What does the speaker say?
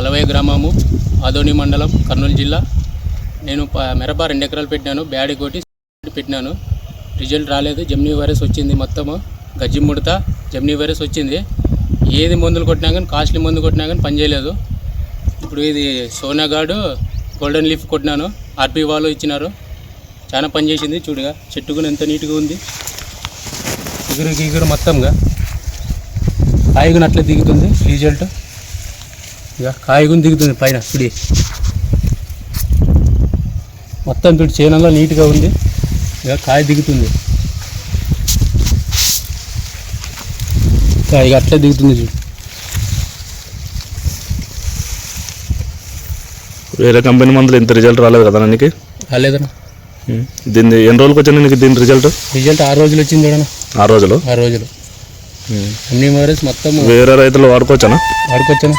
అలవై గ్రామము ఆదోని మండలం కర్నూలు జిల్లా. నేను ప- మిరప రెండు ఎకరాలు పెట్టినాను బ్యాడి కొట్టి పెట్టినాను. రిజల్ట్ రాలేదు జమ్నీ వైరస్ వచ్చింది మొత్తము. గజ్జి ముడత జమ్నీ వైరస్ వచ్చింది. ఏది మందులు కొట్టినా కానీ కాస్ట్లీ మందు కొట్టినా కానీ పనిచేయలేదు ఇప్పుడు ఇది సోనాగాడు గోల్డెన్ లీఫ్ కొట్టినాను ఆర్పీ వాళ్ళు ఇచ్చినారు. చాలా పని చేసింది చూడగా. చెట్టు కూడా ఎంత నీట్గా ఉంది. ఇగురు గిగురు మొత్తంగా. కాయగున దిగుతుంది రిజల్ట్. ఇక కాయగుని దిగుతుంది పైన పిడి మొత్తం పిడి చేనంలో నీట్గా ఉంది. ఇక కాయ దిగుతుంది. ఇక ఇక అట్లే దిగుతుంది చూడు. వేరే కంపెనీ మందులు ఇంత రిజల్ట్ రాలేదు కదా నీకు రాలేదన్నా. దీన్ని ఎన్ని రోజులకు వచ్చింది నీకు దీని రిజల్ట్ రిజల్ట్ ఆరు రోజులు వచ్చింది చూడన్నా. ఆ రోజులు? ఆరు రోజులు. అన్ని మొత్తం వేరే రైతులు వాడుకోవచ్చానా? వాడుకొచ్చాను